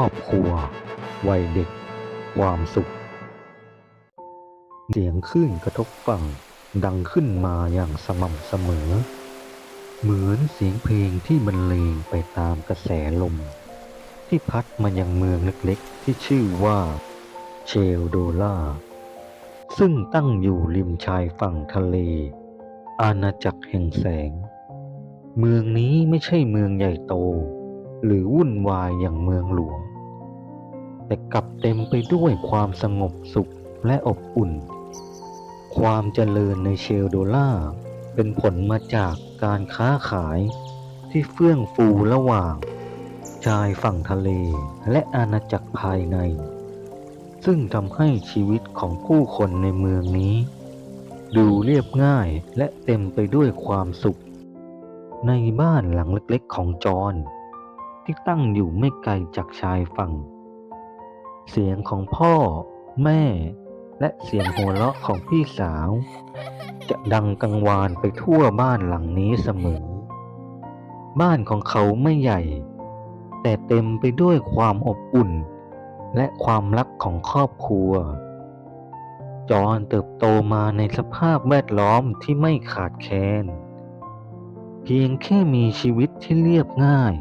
รอบครัว วัยเด็ก ความสุข เสียงคลื่นกระทบฝั่งดังขึ้นมาอย่างสม่ำเสมอ เหมือนเสียงเพลงที่บรรเลงไปตามกระแสลม ที่พัดมายังเมืองเล็กๆ ที่ชื่อว่าเชลโดล่า ซึ่งตั้งอยู่ริมชายฝั่งทะเล อาณาจักรแห่งแสง เมืองนี้ไม่ใช่เมืองใหญ่โต หรือวุ่นวายอย่างเมืองหลวง แต่กลับเต็มไปด้วยความสงบสุขและอบอุ่น ความเจริญในเชลโดล่า เป็นผลมาจากการค้าขายที่เฟื่องฟูระหว่าง ชายฝั่งทะเลและอาณาจักรภายใน ซึ่งทำให้ชีวิตของผู้คนในเมืองนี้ ดูเรียบง่ายและเต็มไปด้วยความสุข ในบ้านหลังเล็กๆของจอห์นที่ตั้งอยู่ไม่ไกลจากชายฝั่ง เสียงของพ่อ แม่ และเสียงหัวเราะของพี่สาว จะดังกังวานไปทั่วบ้านหลังนี้เสมอ บ้านของเขาไม่ใหญ่ แต่เต็มไปด้วยความอบอุ่น และความรักของครอบครัว จอห์นเติบโตมาในสภาพแวดล้อมที่ไม่ขาดแคลนเพียงแค่มีชีวิตที่เรียบง่าย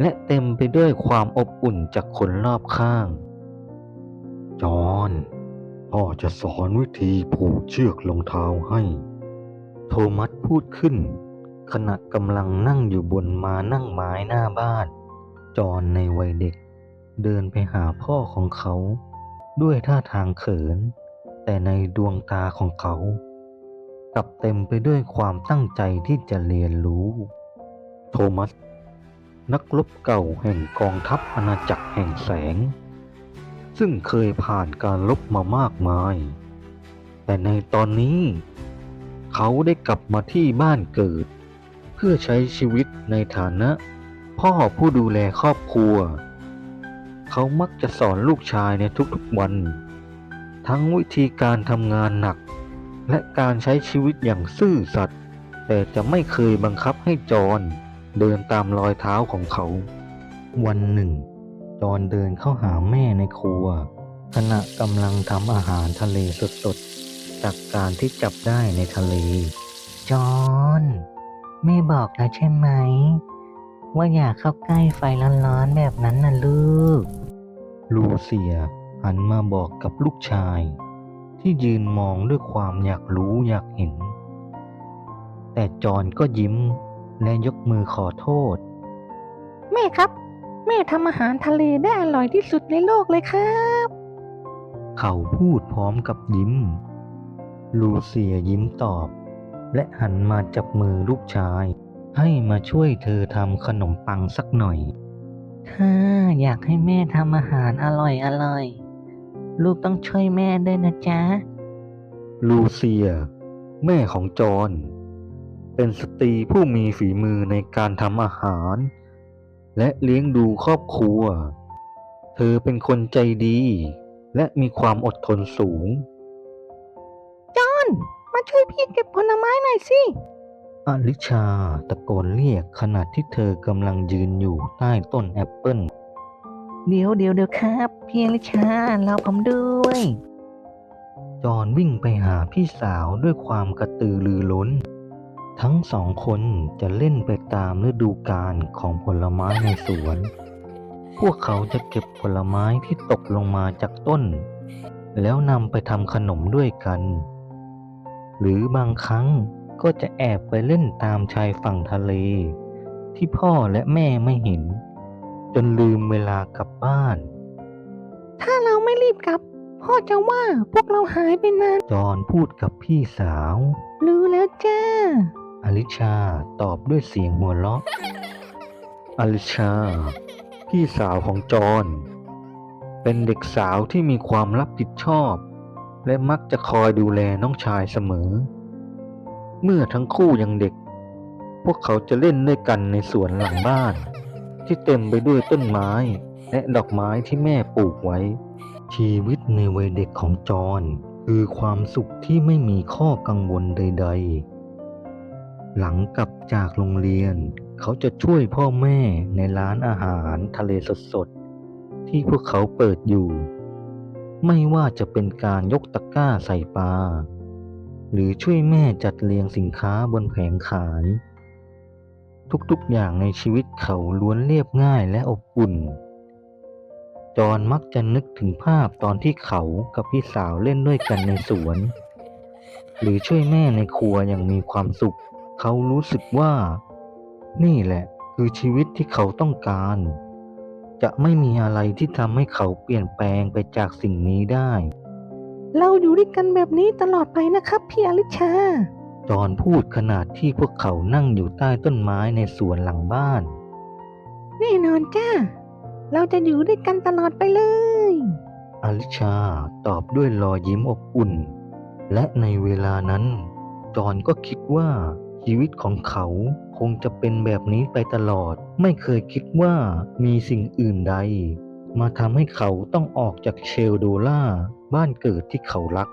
และเต็มไปด้วยความอบอุ่นจากคนรอบข้าง จอห์นพ่อจะสอนวิธีผูกเชือกรองเท้าให้ โทมัสพูดขึ้น ขณะกำลังนั่งอยู่บนมานั่งไม้หน้าบ้าน จอห์นในวัยเด็ก เดินไปหาพ่อของเขา ด้วยท่าทางเขิน แต่ในดวงตาของเขา กลับเต็มไปด้วยความตั้งใจที่จะเรียนรู้ โทมัส นักรบเก่าแห่งกองทัพอาณาจักรแห่งแสง ซึ่งเคยผ่านการลบมามากมาย แต่ในตอนนี้ เขาได้กลับมาที่บ้านเกิด เพื่อใช้ชีวิตในฐานะ พ่อผู้ดูแลครอบครัว เขามักจะสอนลูกชายในทุกๆวัน ทั้งวิธีการทำงานหนัก และการใช้ชีวิตอย่างซื่อสัตย์แต่จะไม่เคยบังคับให้จอน เดินตามรอยเท้าของเขา วันหนึ่ง จอห์นเดินเข้าหาแม่ในครัว ขณะกำลังทำอาหารทะเลสดๆ จากการที่จับได้ในทะเล จอห์นแม่บอกแล้วใช่ไหม ว่าอย่าเข้าใกล้ไฟร้อนๆแบบนั้นนะลูก ลูเซียหันมาบอกกับลูกชาย ที่ยืนมองด้วยความอยากรู้อยากเห็น แต่จอห์นก็ยิ้ม และยกมือขอโทษ แม่ครับ แม่ทำอาหารทะเลได้อร่อยที่สุดในโลกเลยครับ เขาพูดพร้อมกับยิ้ม ลูเซียยิ้มตอบ และหันมาจับมือลูกชาย ให้มาช่วยเธอทำขนมปังสักหน่อยถ้าอยากให้แม่ทำอาหารอร่อยอร่อย ลูกต้องช่วยแม่ด้วยนะจ๊ะ ลูเซีย แม่ของจอห์น เป็นสตรีผู้มีฝีมือในการทำอาหาร และเลี้ยงดูครอบครัว เธอเป็นคนใจดี และมีความอดทนสูง จอนมาช่วยพี่เก็บผลไม้หน่อยสิ อลิชาตะโกนเรียกขณะที่เธอกำลังยืนอยู่ใต้ต้นแอปเปิลเดี๋ยวเดี๋ยวเดี๋ยวครับพี่อลิชารอผมด้วย จอห์นวิ่งไปหาพี่สาวด้วยความกระตือรือร้น ทั้งสองคนจะเล่นไปตามฤดูกาลของผลไม้ในสวน พวกเขาจะเก็บผลไม้ที่ตกลงมาจากต้น แล้วนำไปทำขนมด้วยกัน หรือบางครั้งก็จะแอบไปเล่นตามชายฝั่งทะเล ที่พ่อและแม่ไม่เห็น จนลืมเวลากลับบ้าน ถ้าเราไม่รีบกลับ พ่อจะว่าพวกเราหายไปนานจอห์นพูดกับพี่สาวรู้แล้วจ้าอ ลิชาตอบด้วยเสียงหัวเราะ อลิชา พี่สาวของจอห์นเป็นเด็กสาวที่มีความรับผิดชอบ และมักจะคอยดูแลน้องชายเสมอ เมื่อทั้งคู่ยังเด็ก พวกเขาจะเล่นด้วยกันในสวนหลังบ้าน ที่เต็มไปด้วยต้นไม้ และดอกไม้ที่แม่ปลูกไว้ ชีวิตในวัยเด็กของจอห์นคือความสุขที่ไม่มีข้อกังวลใด ๆ หลังกลับจากโรงเรียน เขาจะช่วยพ่อแม่ในร้านอาหารทะเลสดๆ ที่พวกเขาเปิดอยู่ ไม่ว่าจะเป็นการยกตะกร้าใส่ปลา หรือช่วยแม่จัดเรียงสินค้าบนแผงขาย ทุกๆอย่างในชีวิตเขาล้วนเรียบง่ายและอบอุ่น จอห์นมักจะนึกถึงภาพตอนที่เขากับพี่สาวเล่นด้วยกันในสวน หรือช่วยแม่ในครัวอย่างมีความสุข เขารู้สึกว่า นี่แหละคือชีวิตที่เขาต้องการ จะไม่มีอะไรที่ทำให้เขาเปลี่ยนแปลงไปจากสิ่งนี้ได้ เราอยู่ด้วยกันแบบนี้ตลอดไปนะครับพี่อลิชา จอห์นพูดขณะที่พวกเขานั่งอยู่ใต้ต้นไม้ในสวนหลังบ้าน แน่นอนจ้า เราจะอยู่ด้วยกันตลอดไปเลย อลิชาตอบด้วยรอยยิ้มอบอุ่น และในเวลานั้น จอห์นก็คิดว่า ชีวิตของเขาคงจะเป็นแบบนี้ไปตลอด ไม่เคยคิดว่ามีสิ่งอื่นใด มาทำให้เขาต้องออกจากเชลโดล่า บ้านเกิดที่เขารัก